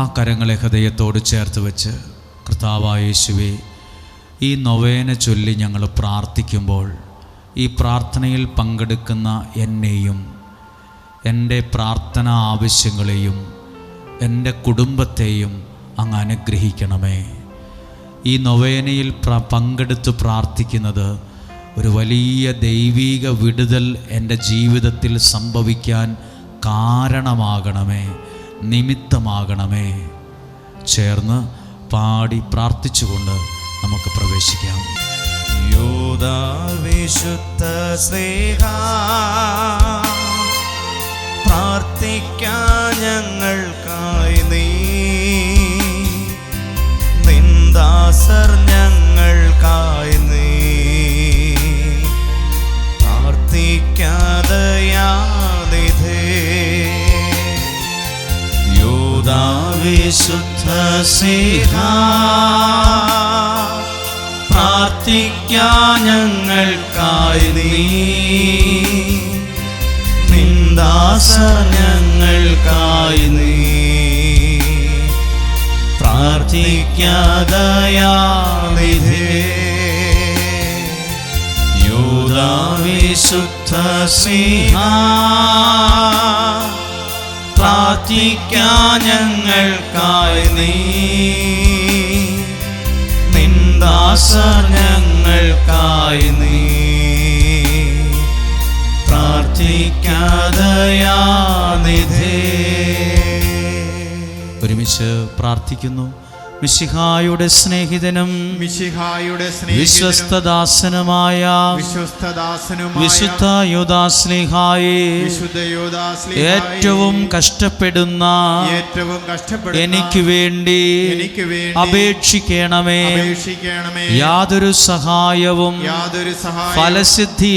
ആ കരങ്ങളെ ഹൃദയത്തോട് ചേർത്ത് വെച്ച് കർത്താവായ യേശുവേ ഈ നൊവേന ചൊല്ലി ഞങ്ങൾ പ്രാർത്ഥിക്കുമ്പോൾ ഈ പ്രാർത്ഥനയിൽ പങ്കെടുക്കുന്ന എന്നെയും എന്റെ പ്രാർത്ഥന ആവശ്യങ്ങളെയും എന്റെ കുടുംബത്തെയും അങ്ങ് അനുഗ്രഹിക്കണമേ. ഈ നൊവേനയിൽ പ്ര പങ്കെടുത്ത് പ്രാർത്ഥിക്കുന്നത് ഒരു വലിയ ദൈവീക വിടുതൽ എന്റെ ജീവിതത്തിൽ സംഭവിക്കാൻ കാരണമാകണമേ. നിമിത്തമാകണമേ. ചേർന്ന് പാടി പ്രാർത്ഥിച്ചുകൊണ്ട് നമുക്ക് പ്രവേശിക്കാം. യോദാവിശുദ്ധ സ്നേഹ പ്രാർത്ഥിക്കാൻ ഞങ്ങൾക്കായി ഞങ്ങൾക്കായി നീ. നിന്ദാസ ഞങ്ങൾക്കായി നീ. പ്രാർത്ഥിക്കാതയാനിധേ യോദാവിശുദ്ധ സിംഹ പ്രാർത്ഥിക്കാൻ ഞങ്ങൾക്കായി നീ. നിന്ദാസ ഞങ്ങൾക്കായി നീ പ്രാർത്ഥിക്കാതയാനിധേ ഒരുമിച്ച് പ്രാർത്ഥിക്കുന്നു. മിശിഹായുടെ സ്നേഹിതനും മിശിഹായുടെ വിശ്വസ്തദാസനുമായ വിശ്വസ്തദാസനുമായ വിശുദ്ധ യുദാസ്ലിഹായെ ഏറ്റവും കഷ്ടപ്പെടുന്ന ഏറ്റവും കഷ്ടപ്പെടുന്ന എനിക്ക് വേണ്ടി എനിക്ക് വേണ്ടി അപേക്ഷിക്കണമേ. അപേക്ഷിക്കണമേ. യാതൊരു സഹായവും യാതൊരു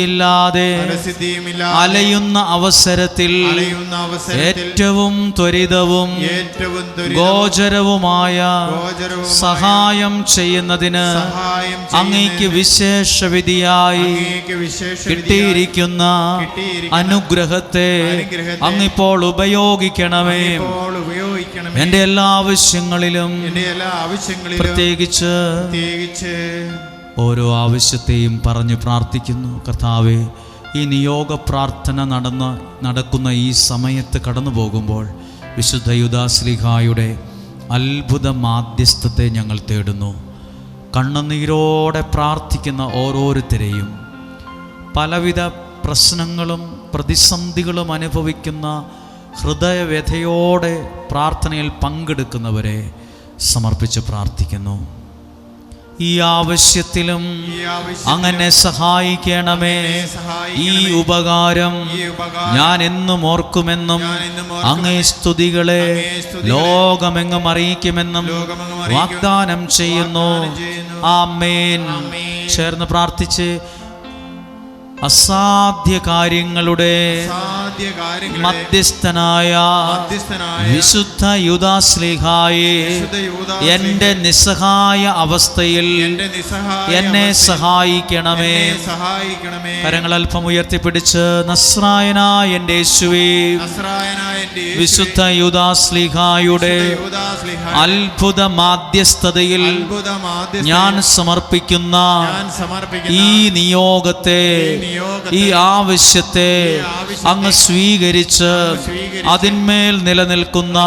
ഇല്ലാതെ ഫലസിദ്ധിയില്ലാതെ അലയുന്ന അവസരത്തിൽ അലയുന്ന അവസരത്തിൽ ഏറ്റവും ത്വരിതവും ഏറ്റവും ഗോചരവുമായ സഹായം ചെയ്യുന്നതിന് അങ്ങേക്ക് വിശേഷവിധിയായി കിട്ടിയിരിക്കുന്ന കിട്ടിയിരിക്കുന്ന അനുഗ്രഹത്തെ അങ്ങിപ്പോൾ ഉപയോഗിക്കണമേ. എന്റെ എല്ലാ ആവശ്യങ്ങളിലും പ്രത്യേകിച്ച് ഓരോ ആവശ്യത്തെയും പറഞ്ഞു പ്രാർത്ഥിക്കുന്നു. കർത്താവെ ഈ നിയോഗ പ്രാർത്ഥന നടന്ന നടക്കുന്ന ഈ സമയത്ത് കടന്നു പോകുമ്പോൾ വിശുദ്ധ യുദാശ്ലിഹായുടെ അത്ഭുത മാധ്യസ്ഥത്തെ ഞങ്ങൾ തേടുന്നു. കണ്ണുനീരോടെ പ്രാർത്ഥിക്കുന്ന ഓരോരുത്തരെയും പലവിധ പ്രശ്നങ്ങളും പ്രതിസന്ധികളും അനുഭവിക്കുന്ന ഹൃദയവ്യഥയോടെ പ്രാർത്ഥനയിൽ പങ്കെടുക്കുന്നവരെ സമർപ്പിച്ച് പ്രാർത്ഥിക്കുന്നു. ഈ ആവശ്യത്തിലും അങ്ങനെ സഹായിക്കണമേ. ഈ ഉപകാരം ഞാൻ എന്നും ഓർക്കുമെന്നും അങ്ങേ സ്തുതികളെ ലോകമെങ്ങും അറിയിക്കുമെന്നും വാഗ്ദാനം ചെയ്യുന്നു. ആ മേൻ. ചേർന്ന് പ്രാർത്ഥിച്ച് അസാധ്യ കാര്യങ്ങളുടെ മധ്യസ്ഥനായ വിശുദ്ധ യുദാശ്ലീഹായെ എന്റെ എന്റെ നിസ്സഹായ അവസ്ഥയിൽ എന്നെ സഹായിക്കണമേ. കരങ്ങൾ അല്പം ഉയർത്തിപ്പിടിച്ച് നസ്രായനായ എന്റെ യേശുവേ. നസ്രായന യേശുവേ, വിശുദ്ധ യുദാസ്ലിഹായുടെ അത്ഭുത മാധ്യസ്ഥതയിൽ ഞാൻ സമർപ്പിക്കുന്ന ഈ നിയോഗത്തെ ഈ ആവശ്യത്തെ അങ്ങ് സ്വീകരിച്ച് അതിന്മേൽ നിലനിൽക്കുന്ന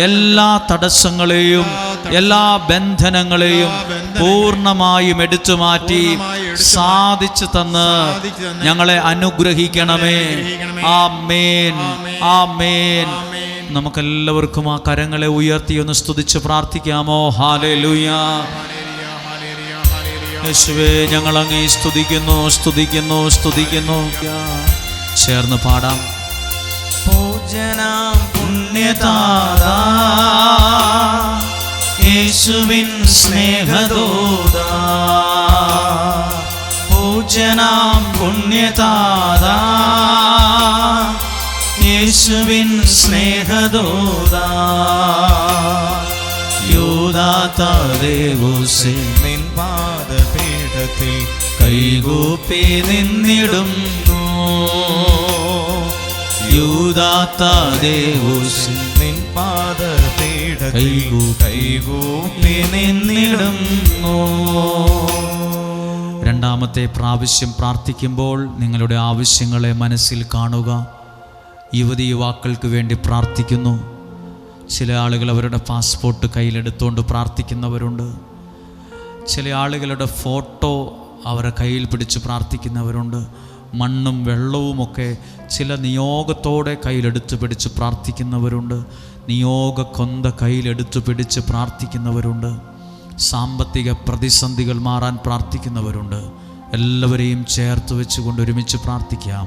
എല്ലാ തടസ്സങ്ങളെയും എല്ലാ ബന്ധനങ്ങളെയും പൂർണമായും എടുത്തു മാറ്റി സാധിച്ചു തന്ന് ഞങ്ങളെ അനുഗ്രഹിക്കണമേ. ആ മേൻ ആ മേൻ നമുക്കെല്ലാവർക്കും ആ കരങ്ങളെ ഉയർത്തി ഒന്ന് സ്തുതിച്ച് പ്രാർത്ഥിക്കാമോ? ഹാലേ ലൂയ. യേശുവേ ഞങ്ങൾ അങ്ങേ സ്തുതിക്കുന്നു സ്തുതിക്കുന്നു സ്തുതിക്കുന്നു. ചേർന്ന് പാടാം. പൂജനാം പുണ്യതാത. യേശുവിൻ സ്നേഹദൂത പുണ്യതാത യേശുവിൻ സ്നേഹദൂത. യൂദാതദേവോസേ നിൻ പാദപീഠത്തിൽ കൈകൂപ്പി നിന്നിടുന്നു. യൂദാതദേവോസേ നിൻ പാദപീഠത്തിൽ കൈകൂപ്പി നിന്നിടുന്നു. രണ്ടാമത്തെ പ്രാവശ്യം പ്രാർത്ഥിക്കുമ്പോൾ നിങ്ങളുടെ ആവശ്യങ്ങളെ മനസ്സിൽ കാണുക. യുവതി യുവാക്കൾക്ക് വേണ്ടി പ്രാർത്ഥിക്കുന്നു. ചില ആളുകൾ അവരുടെ പാസ്പോർട്ട് കയ്യിലെടുത്തുകൊണ്ട് പ്രാർത്ഥിക്കുന്നവരുണ്ട്. ചില ആളുകളുടെ ഫോട്ടോ അവരെ കയ്യിൽ പിടിച്ച് പ്രാർത്ഥിക്കുന്നവരുണ്ട്. മണ്ണും വെള്ളവുമൊക്കെ ചില നിയോഗത്തോടെ കയ്യിലെടുത്ത് പിടിച്ച് പ്രാർത്ഥിക്കുന്നവരുണ്ട്. നിയോഗ കൊന്ത കയ്യിലെടുത്ത് പിടിച്ച് പ്രാർത്ഥിക്കുന്നവരുണ്ട്. സാമ്പത്തിക പ്രതിസന്ധികൾ മാറാൻ പ്രാർത്ഥിക്കുന്നവരുണ്ട്. എല്ലാവരെയും ചേർത്ത് വെച്ചുകൊണ്ട് ഒരുമിച്ച് പ്രാർത്ഥിക്കാം.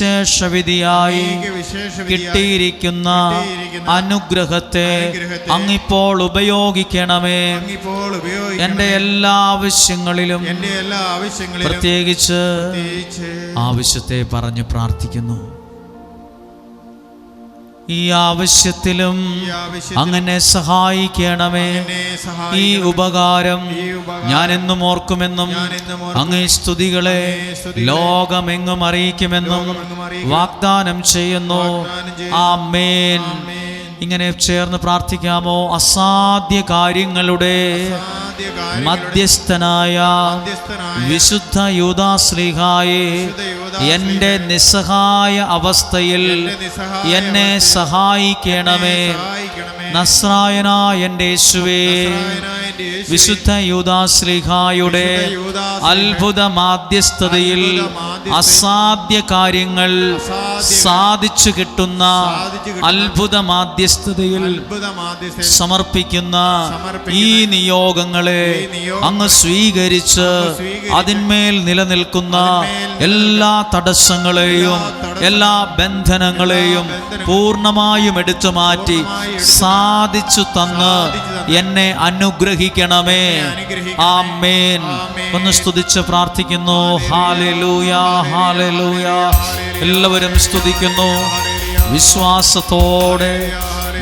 വിശേഷവിധിയായി കിട്ടിയിരിക്കുന്ന അനുഗ്രഹത്തെ അങ്ങിപ്പോൾ ഉപയോഗിക്കണമേ. എന്റെ എല്ലാ ആവശ്യങ്ങളിലും എന്റെ എല്ലാ ആവശ്യങ്ങളിലും പ്രത്യേകിച്ച് പ്രത്യേകിച്ച് ആവശ്യത്തെ പറഞ്ഞു പ്രാർത്ഥിക്കുന്നു. ഈ ആവശ്യത്തിലും അങ്ങനെ സഹായിക്കണമേ. ഈ ഉപകാരം ഞാൻ എന്നും ഓർക്കുമെന്നും അങ്ങ് സ്തുതികളെ ലോകമെങ്ങും അറിയിക്കുമെന്നും വാഗ്ദാനം ചെയ്യുന്നു. ആ മേൻ. ഇങ്ങനെ ചേർന്ന് പ്രാർത്ഥിക്കാമോ? അസാധ്യ കാര്യങ്ങളുടെ മധ്യസ്ഥനായ വിശുദ്ധ യൂദാശ്ലീഹായെ എന്റെ നിസ്സഹായ അവസ്ഥയിൽ എന്നെ സഹായിക്കണമേ. എന്റെ നസ്രായനായ എന്റെ യേശുവേ. വിശുദ്ധ യൂദാശ്രീഹായുടെ അത്ഭുത മാധ്യസ്ഥതയിൽ അസാധ്യ കാര്യങ്ങൾ സാധിച്ചു കിട്ടുന്ന അത്ഭുത മാധ്യസ്ഥതയിൽ സമർപ്പിക്കുന്ന ഈ നിയോഗങ്ങളെ അങ്ങ് സ്വീകരിച്ച് അതിന്മേൽ നിലനിൽക്കുന്ന എല്ലാ തടസ്സങ്ങളെയും എല്ലാ ബന്ധനങ്ങളെയും പൂർണമായും എടുത്തു മാറ്റി സാധിച്ചു തന്ന് എന്നെ അനുഗ്രഹിക്കണമേ. ആമേൻ. ഒന്ന് സ്തുതിച്ച് പ്രാർത്ഥിക്കുന്നു. എല്ലാവരും സ്തുതിക്കുന്നു. വിശ്വാസത്തോടെ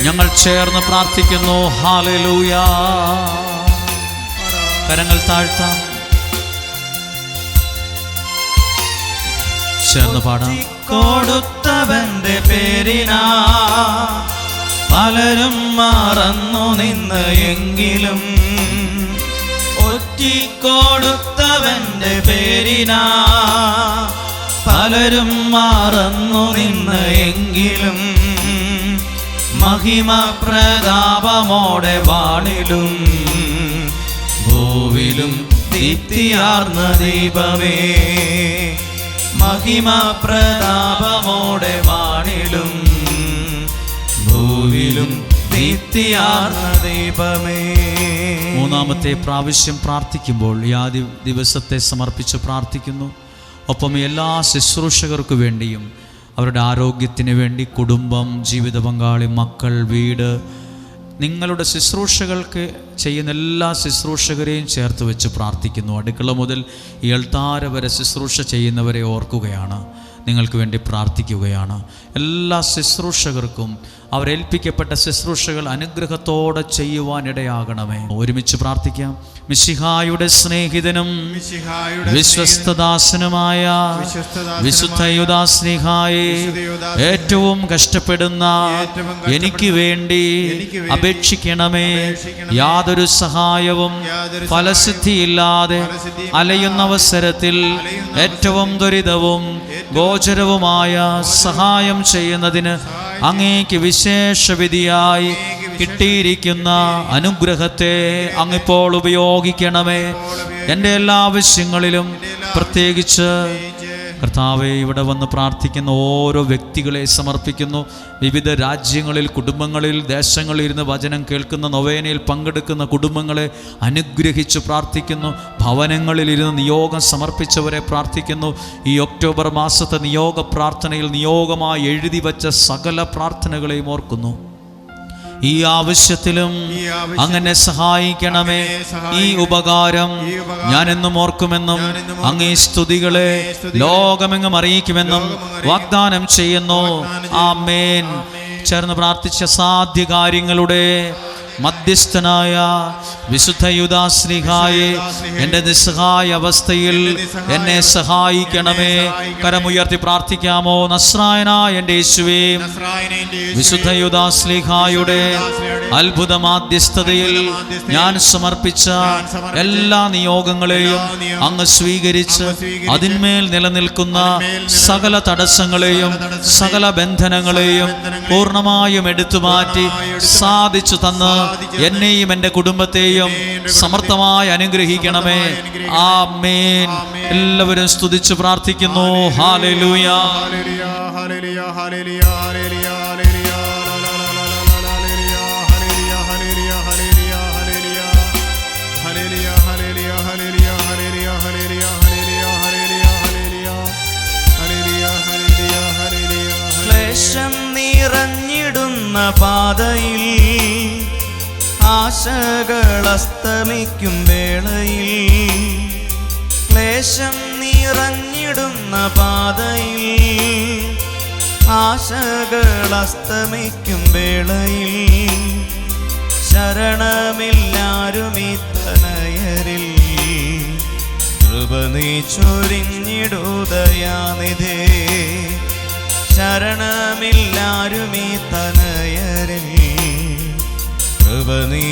ഞങ്ങൾ ചേർന്ന് പ്രാർത്ഥിക്കുന്നു. ഹാലലൂയ കരങ്ങൾ താഴ്ത്താം. ചേർന്ന് പാടാം. കൊടുത്തവന്റെ പേരിനാ പലരും മറന്നു നിന്ന് എങ്കിലും ഒറ്റിക്കൊടുത്തവന്റെ പേരിനാ പലരും മറന്നു നിന്ന് എങ്കിലും മഹിമ പ്രതാപമോടെ വാണിലും ഭൂവിലും ദീപ്തിയാർന്ന ദീപമേ. മഹിമ പ്രതാപമോടെ വാണിലും ഭൂവിലും ദീപമേ. മൂന്നാമത്തെ പ്രാവശ്യം പ്രാർത്ഥിക്കുമ്പോൾ ഈ ആദ്യ ദിവസത്തെ സമർപ്പിച്ച് പ്രാർത്ഥിക്കുന്നു. ഒപ്പം എല്ലാ ശുശ്രൂഷകർക്ക് വേണ്ടിയും അവരുടെ ആരോഗ്യത്തിന് വേണ്ടി കുടുംബം ജീവിത പങ്കാളി മക്കൾ വീട് നിങ്ങളുടെ ശുശ്രൂഷകൾക്ക് ചെയ്യുന്ന എല്ലാ ശുശ്രൂഷകരെയും ചേർത്ത് വെച്ച് പ്രാർത്ഥിക്കുന്നു. അടുക്കള മുതൽ ഈ വരെ ശുശ്രൂഷ ചെയ്യുന്നവരെ ഓർക്കുകയാണ്. നിങ്ങൾക്ക് വേണ്ടി പ്രാർത്ഥിക്കുകയാണ്. എല്ലാ ശുശ്രൂഷകർക്കും അവരേൽപ്പിക്കപ്പെട്ട ശുശ്രൂഷകൾ അനുഗ്രഹത്തോടെ ചെയ്യുവാനിടയാകണമേ ഒരുമിച്ച് പ്രാർത്ഥിക്കാം. മിശിഹായുടെ സ്നേഹിതനും വിശ്വസ്തദാസനുമായ വിശുദ്ധയുദാ വിശുദ്ധ യുദാസ്നേഹായെ വിശുദ്ധ ഏറ്റവും കഷ്ടപ്പെടുന്ന എനിക്ക് വേണ്ടി അപേക്ഷിക്കണമേ. യാതൊരു സഹായവും ഫലസിദ്ധിയില്ലാതെ അലയുന്ന അവസരത്തിൽ ഏറ്റവും ദുരിതവും ഗോചരവുമായ സഹായം ചെയ്യുന്നതിന് അങ്ങേക്ക് വിശേഷവിധിയായി കിട്ടിയിരിക്കുന്ന അനുഗ്രഹത്തെ അങ്ങിപ്പോൾ ഉപയോഗിക്കണമേ. എന്റെ എല്ലാ ആവശ്യങ്ങളിലും പ്രത്യേകിച്ച് കർത്താവെ ഇവിടെ വന്ന് പ്രാർത്ഥിക്കുന്ന ഓരോ വ്യക്തികളെ സമർപ്പിക്കുന്നു. വിവിധ രാജ്യങ്ങളിൽ കുടുംബങ്ങളിൽ ദേശങ്ങളിൽ ഇരുന്ന് വചനം കേൾക്കുന്ന നൊവേനയിൽ പങ്കെടുക്കുന്ന കുടുംബങ്ങളെ അനുഗ്രഹിച്ച് പ്രാർത്ഥിക്കുന്നു. ഭവനങ്ങളിൽ ഇരുന്ന് നിയോഗം സമർപ്പിച്ചവരെ പ്രാർത്ഥിക്കുന്നു. ഈ ഒക്ടോബർ മാസത്തെ നിയോഗ പ്രാർത്ഥനയിൽ നിയോഗമായി എഴുതി വച്ച സകല പ്രാർത്ഥനകളെയും ഓർക്കുന്നു. ഈ ആവശ്യത്തിലും അങ്ങനെ സഹായിക്കണമേ. ഈ ഉപകാരം ഞാൻ എന്നും ഓർക്കുമെന്നും അങ്ങേ സ്തുതികളെ ലോകമെങ്ങും അറിയിക്കുമെന്നും വാഗ്ദാനം ചെയ്യുന്നു. ആ. ആമേൻ. ചേർന്ന് പ്രാർത്ഥിച്ച സാധ്യ കാര്യങ്ങളുടെ മധ്യസ്ഥനായ വിശുദ്ധ യുദാശ്രീഹായെ എന്റെ നിസ്സഹായ അവസ്ഥയിൽ എന്നെ സഹായിക്കണമേ. കരമുയർത്തി പ്രാർത്ഥിക്കാമോ? നസ്രായനായ എന്റെ യേശുവേ. നസ്രായനെ എന്റെ യേശുവേ, വിശുദ്ധ യുദാശ്ലീഹായുടെ അത്ഭുത മാധ്യസ്ഥതയിൽ ഞാൻ സമർപ്പിച്ച എല്ലാ നിയോഗങ്ങളെയും അങ്ങ് സ്വീകരിച്ച് അതിന്മേൽ നിലനിൽക്കുന്ന സകല തടസ്സങ്ങളെയും സകല ബന്ധനങ്ങളെയും പൂർണമായും എടുത്തു മാറ്റി സാധിച്ചു തന്ന് എന്നെയും എന്റെ കുടുംബത്തെയും സമർത്ഥമായി അനുഗ്രഹിക്കണമേ. ആ മേൻ എല്ലാവരും സ്തുതിച്ച് പ്രാർത്ഥിക്കുന്നു. ഹാലലൂയ. ഹല്ലേലൂയ, ഹല്ലേലൂയ, ഹല്ലേലൂയ, നിറഞ്ഞിടുന്ന പാതയിൽ ആശകൾ അസ്തമിക്കും വേളയിൽ ക്ലേശം നിറഞ്ഞിടുന്ന പാതയിൽ ആശകൾ അസ്തമിക്കും വേളയിൽ ശരണമില്ലാരുമീ തനയരിൽ കൃപ നീ ചൊരിഞ്ഞിടുദയാനിധേ ശരണമില്ലാരുമീ തനയരിൽ കൃപ നീ